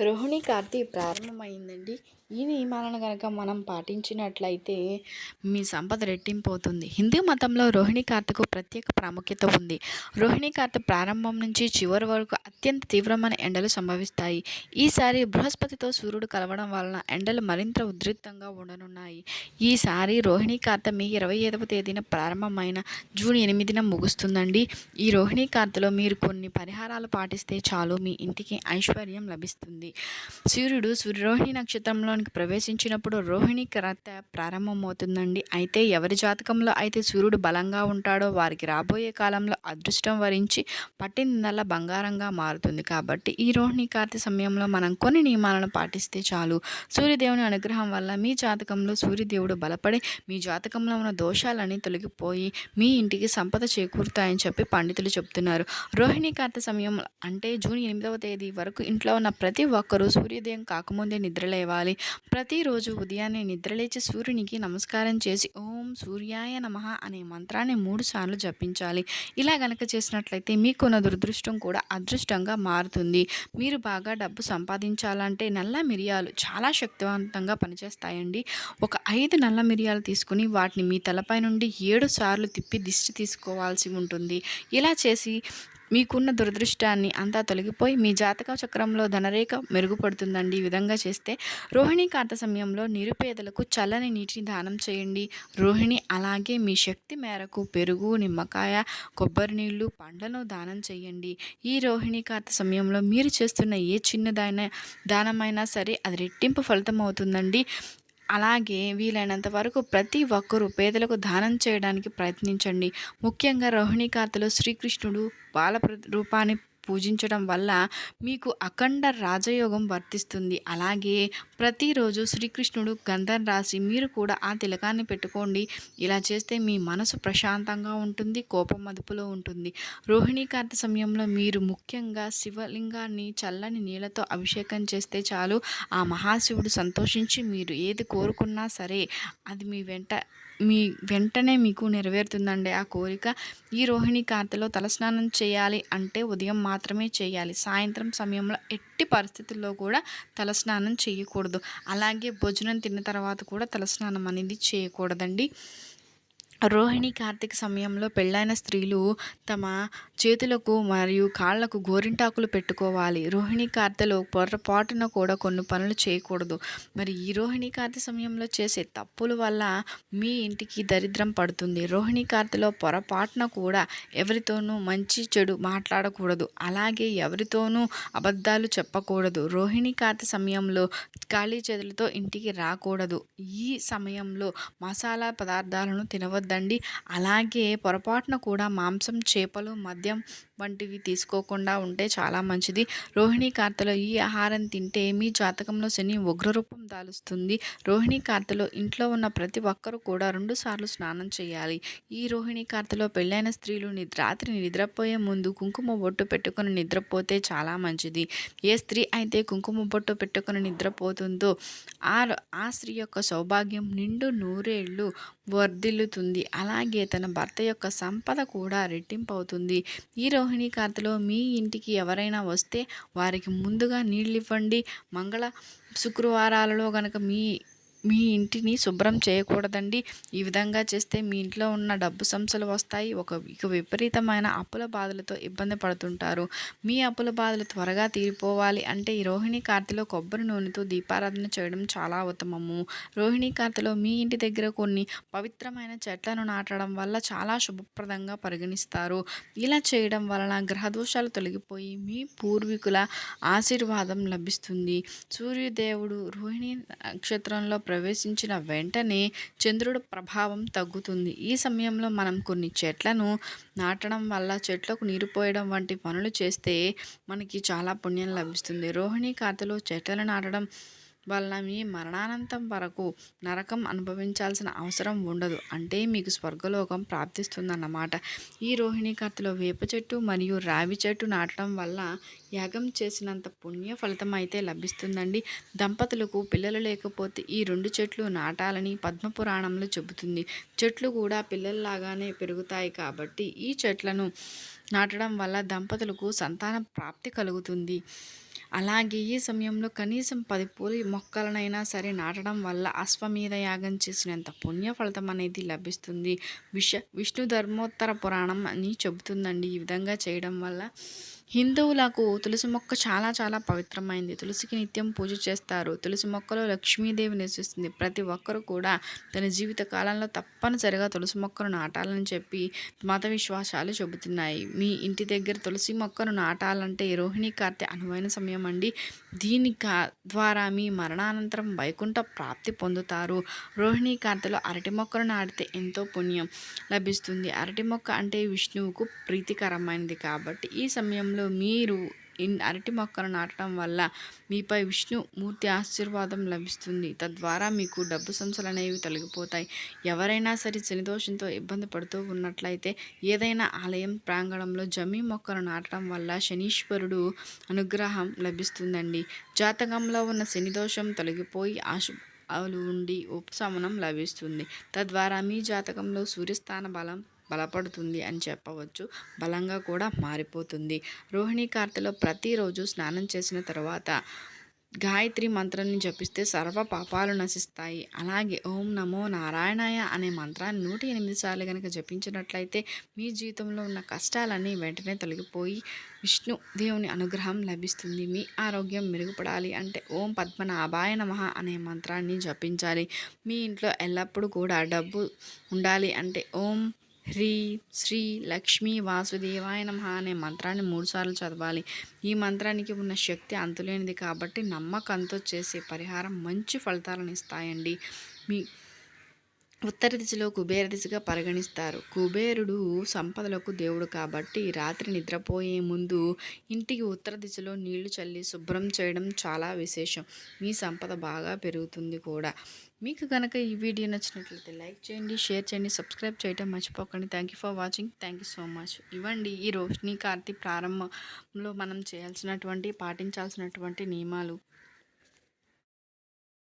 రోహిణి కార్తీ ప్రారంభమైందండి. ఈ నియమాలను కనుక మనం పాటించినట్లయితే మీ సంపద రెట్టింపు అవుతుంది హిందూ మతంలో రోహిణి కార్తకు ప్రత్యేక ప్రాముఖ్యత ఉంది. రోహిణి కార్త ప్రారంభం నుంచి చివరి వరకు అత్యంత తీవ్రమైన ఎండలు సంభవిస్తాయి. ఈసారి బృహస్పతితో సూర్యుడు కలవడం వలన ఎండలు మరింత ఉధృతంగా ఉండనున్నాయి. ఈసారి రోహిణి కార్త మీ ఇరవై ఐదవ తేదీన ప్రారంభమైన జూన్ ఎనిమిదిన ముగుస్తుందండి. ఈ రోహిణి కార్తలో మీరు కొన్ని పరిహారాలు పాటిస్తే చాలు మీ ఇంటికి ఐశ్వర్యం లభిస్తుంది. సూర్యుడు సూర్యరోహిణి నక్షత్రంలోనికి ప్రవేశించినప్పుడు రోహిణి కర్త ప్రారంభమవుతుందండి. అయితే ఎవరి జాతకంలో అయితే సూర్యుడు బలంగా ఉంటాడో వారికి రాబోయే కాలంలో అదృష్టం వరించి పట్టిందల్లా బంగారంగా మారుతుంది. కాబట్టి ఈ రోహిణి కార్తె సమయంలో మనం కొన్ని నియమాలను పాటిస్తే చాలు. సూర్యదేవుని అనుగ్రహం వల్ల మీ జాతకంలో సూర్యదేవుడు బలపడి మీ జాతకంలో ఉన్న దోషాలన్నీ తొలగిపోయి మీ ఇంటికి సంపద చేకూరుతాయని చెప్పి పండితులు చెప్తున్నారు. రోహిణి కార్తె సమయం అంటే జూన్ ఎనిమిదవ తేదీ వరకు ఇంట్లో ఉన్న ప్రతి ఒక్కరూ సూర్యోదయం కాకముందే నిద్రలేవాలి. ప్రతిరోజు ఉదయాన్నే నిద్రలేచి సూర్యునికి నమస్కారం చేసి ఓం సూర్యాయ నమః అనే మంత్రాన్ని మూడు సార్లు జపించాలి. ఇలా గనక చేసినట్లయితే మీకున్న దురదృష్టం కూడా అదృష్టంగా మారుతుంది. మీరు బాగా డబ్బు సంపాదించాలంటే నల్ల మిరియాలు చాలా శక్తివంతంగా పనిచేస్తాయండి. ఒక ఐదు నల్ల మిరియాలు తీసుకుని వాటిని మీ తలపై నుండి ఏడు సార్లు తిప్పి దిష్టి తీసుకోవాల్సి ఉంటుంది. ఇలా చేసి మీకున్న దురదృష్టాన్ని అంతా తొలగిపోయి మీ జాతక చక్రంలో ధనరేఖ మెరుగుపడుతుందండి ఈ విధంగా చేస్తే రోహిణి కార్త సమయంలో నిరుపేదలకు చల్లని నీటిని దానం చేయండి. రోహిణి అలాగే మీ శక్తి మేరకు పెరుగు నిమ్మకాయ కొబ్బరి నీళ్ళు పండ్లను దానం చేయండి. ఈ రోహిణి కార్త సమయంలో మీరు చేస్తున్న ఏ చిన్నదైన దానమైనా సరే అది రెట్టింపు ఫలితం అవుతుందండి. అలాగే వీలైనంత వరకు ప్రతి ఒక్కరూ పేదలకు దానం చేయడానికి ప్రయత్నించండి. ముఖ్యంగా రోహిణి కార్తెలో శ్రీకృష్ణుడు బాల రూపాన్ని పూజించడం వల్ల మీకు అఖండ రాజయోగం వర్తిస్తుంది. అలాగే ప్రతిరోజు శ్రీకృష్ణుడు గంధం రాసి మీరు కూడా ఆ తిలకాన్ని పెట్టుకోండి. ఇలా చేస్తే మీ మనసు ప్రశాంతంగా ఉంటుంది కోపం అదుపులో ఉంటుంది. రోహిణీ కార్త సమయంలో మీరు ముఖ్యంగా శివలింగాన్ని చల్లని నీళ్ళతో అభిషేకం చేస్తే చాలు. ఆ మహాశివుడు సంతోషించి మీరు ఏది కోరుకున్నా సరే అది మీ వెంట మీ వెంటనే మీకు నెరవేరుతుందండి ఆ కోరిక. ఈ రోహిణి కార్తలో తలస్నానం చేయాలి అంటే ఉదయం మా మాత్రమే చేయాలి. సాయంత్రం సమయంలో ఎట్టి పరిస్థితుల్లో కూడా తలస్నానం చేయకూడదు. అలాగే భోజనం తిన్న తర్వాత కూడా తలస్నానం అనేది చేయకూడదండి. రోహిణి కార్తీక సమయంలో పెళ్ళైన స్త్రీలు తమ చేతులకు మరియు కాళ్ళకు గోరింటాకులు పెట్టుకోవాలి. రోహిణి కార్తెలో పొరపాటున కూడా కొన్ని పనులు చేయకూడదు. మరి ఈ రోహిణి కార్తె సమయంలో చేసే తప్పుల వల్ల మీ ఇంటికి దరిద్రం పడుతుంది. రోహిణి కార్తెలో పొరపాటున కూడా ఎవరితోనూ మంచి చెడు మాట్లాడకూడదు. అలాగే ఎవరితోనూ అబద్ధాలు చెప్పకూడదు. రోహిణి కార్తె సమయంలో ఖాళీ చేతులతో ఇంటికి రాకూడదు. ఈ సమయంలో మసాలా పదార్థాలను తినవద్దండి. అలాగే పొరపాటున కూడా మాంసం చేపలు людям. వంటివి తీసుకోకుండా ఉంటే చాలా మంచిది. రోహిణీ కార్తలో ఈ ఆహారం తింటే మీ జాతకంలో శని ఉగ్రరూపం దాలుస్తుంది. రోహిణీ కార్తలో ఇంట్లో ఉన్న ప్రతి ఒక్కరూ కూడా రెండుసార్లు స్నానం చేయాలి. ఈ రోహిణీ కార్తలో పెళ్ళైన స్త్రీలు రాత్రి నిద్రపోయే ముందు కుంకుమ బొట్టు పెట్టుకుని నిద్రపోతే చాలా మంచిది. ఏ స్త్రీ అయితే కుంకుమ బొట్టు పెట్టుకుని నిద్రపోతుందో ఆ ఆ స్త్రీ యొక్క సౌభాగ్యం నిండు నూరేళ్ళు వర్ధిల్లుతుంది. అలాగే తన భర్త యొక్క సంపద కూడా రెట్టింపు అవుతుంది ఈ రోహిణీ కార్తెలో మీ ఇంటికి ఎవరైనా వస్తే వారికి ముందుగా నీళ్ళు ఇవ్వండి. మంగళ శుక్రవారాలలో కనుక మీ మీ ఇంటిని శుభ్రం చేయకూడదండి. ఈ విధంగా చేస్తే మీ ఇంట్లో ఉన్న డబ్బు సంస్థలు వస్తాయి. ఒక ఇక విపరీతమైన అప్పుల బాధలతో ఇబ్బంది పడుతుంటారు. మీ అప్పుల బాధలు త్వరగా తీరిపోవాలి అంటే ఈ రోహిణి కార్తిలో కొబ్బరి నూనెతో దీపారాధన చేయడం చాలా ఉత్తమము. రోహిణి కార్తిలో మీ ఇంటి దగ్గర కొన్ని పవిత్రమైన చెట్లను నాటడం వల్ల చాలా శుభప్రదంగా పరిగణిస్తారు. ఇలా చేయడం వలన గ్రహదోషాలు తొలగిపోయి మీ పూర్వీకుల ఆశీర్వాదం లభిస్తుంది. సూర్యదేవుడు రోహిణి నక్షత్రంలో ప్రవేశించిన వెంటనే చంద్రుడు ప్రభావం తగ్గుతుంది. ఈ సమయంలో మనం కొన్ని చెట్లను నాటడం వల్ల చెట్లకు నీరు పోయడం వంటి పనులు చేస్తే మనకి చాలా పుణ్యం లభిస్తుంది. రోహిణి ఖాతాలో చెట్లను నాటడం వలన మీ మరణానంతం వరకు నరకం అనుభవించాల్సిన అవసరం ఉండదు. అంటే మీకు స్వర్గలోకం ప్రాప్తిస్తుందన్నమాట. ఈ రోహిణి కథలో వేప చెట్టు మరియు రావి చెట్టు నాటడం వల్ల యాగం చేసినంత పుణ్య ఫలితం అయితే లభిస్తుందండి. దంపతులకు పిల్లలు లేకపోతే ఈ రెండు చెట్లు నాటాలని పద్మపురాణంలో చెబుతుంది. చెట్లు కూడా పిల్లల్లాగానే పెరుగుతాయి కాబట్టి ఈ చెట్లను నాటడం వల్ల దంపతులకు సంతాన ప్రాప్తి కలుగుతుంది. అలాగే ఈ సమయంలో కనీసం పది పూల మొక్కలనైనా సరే నాటడం వల్ల అశ్వమేధ యాగం చేసినంత పుణ్య ఫలితం అనేది లభిస్తుంది. విష విష్ణు ధర్మోత్తర పురాణం అని చెబుతుందండి. ఈ విధంగా చేయడం వల్ల హిందువులకు తులసి మొక్క చాలా చాలా పవిత్రమైంది. తులసికి నిత్యం పూజ చేస్తారు. తులసి మొక్కలో లక్ష్మీదేవి నివసిస్తుంది. ప్రతి ఒక్కరు కూడా తన జీవిత కాలంలో తప్పనిసరిగా తులసి మొక్కను నాటాలని చెప్పి మత విశ్వాసాలు చెబుతున్నాయి. మీ ఇంటి దగ్గర తులసి మొక్కను నాటాలంటే రోహిణి కార్తె అనువైన సమయం అండి. దీని ద్వారా మీ మరణానంతరం వైకుంఠ ప్రాప్తి పొందుతారు. రోహిణి కార్తెలో అరటి మొక్కను నాటితే ఎంతో పుణ్యం లభిస్తుంది. అరటి మొక్క అంటే విష్ణువుకు ప్రీతికరమైనది కాబట్టి ఈ సమయంలో మీరు ఇన్ అరటి మొక్కను నాటడం వల్ల మీపై విష్ణుమూర్తి ఆశీర్వాదం లభిస్తుంది. తద్వారా మీకు డబ్బు సంస్థలు అనేవి తొలగిపోతాయి. ఎవరైనా సరే శనిదోషంతో ఇబ్బంది పడుతూ ఉన్నట్లయితే ఏదైనా ఆలయం ప్రాంగణంలో జమీ మొక్కను నాటడం వల్ల శనీశ్వరుడు అనుగ్రహం లభిస్తుందండి. జాతకంలో ఉన్న శనిదోషం తొలగిపోయి ఆశు ఉండి ఉపశమనం లభిస్తుంది. తద్వారా మీ జాతకంలో సూర్యస్థాన బలం బలపడుతుంది అని చెప్పవచ్చు. బలంగా కూడా మారిపోతుంది. రోహిణి కార్తెలో ప్రతిరోజు స్నానం చేసిన తర్వాత గాయత్రి మంత్రాన్ని జపిస్తే సర్వ పాపాలు నశిస్తాయి. అలాగే ఓం నమో నారాయణాయ అనే మంత్రాన్ని నూట ఎనిమిది సార్లు కనుక జపించినట్లయితే మీ జీవితంలో ఉన్న కష్టాలన్నీ వెంటనే తొలగిపోయి విష్ణు దేవుని అనుగ్రహం లభిస్తుంది. మీ ఆరోగ్యం మెరుగుపడాలి అంటే ఓం పద్మనాభాయ నమః అనే మంత్రాన్ని జపించాలి. మీ ఇంట్లో ఎల్లప్పుడూ కూడా డబ్బు ఉండాలి అంటే ఓం హ్రీ శ్రీ లక్ష్మీ వాసుదేవాయ నమ అనే మంత్రాన్ని మూడుసార్లు చదవాలి. ఈ మంత్రానికి ఉన్న శక్తి అంతులేనిది కాబట్టి నమ్మకంతో చేసే పరిహారం మంచి ఫలితాలను ఇస్తాయండి. మీ ఉత్తర దిశలో కుబేర దిశగా పరిగణిస్తారు. కుబేరుడు సంపదలకు దేవుడు కాబట్టి రాత్రి నిద్రపోయే ముందు ఇంటికి ఉత్తర దిశలో నీళ్ళు చల్లి శుభ్రం చేయడం చాలా విశేషం. మీ సంపద బాగా పెరుగుతుంది కూడా. మీకు కనుక ఈ వీడియో నచ్చినట్లయితే లైక్ చేయండి షేర్ చేయండి సబ్స్క్రైబ్ చేయడం మర్చిపోకండి. Thank you for watching. Thank you so much. ఇవ్వండి. ఈ రోహిణి కార్తీ ప్రారంభంలో మనం చేయాల్సినటువంటి పాటించాల్సినటువంటి నియమాలు.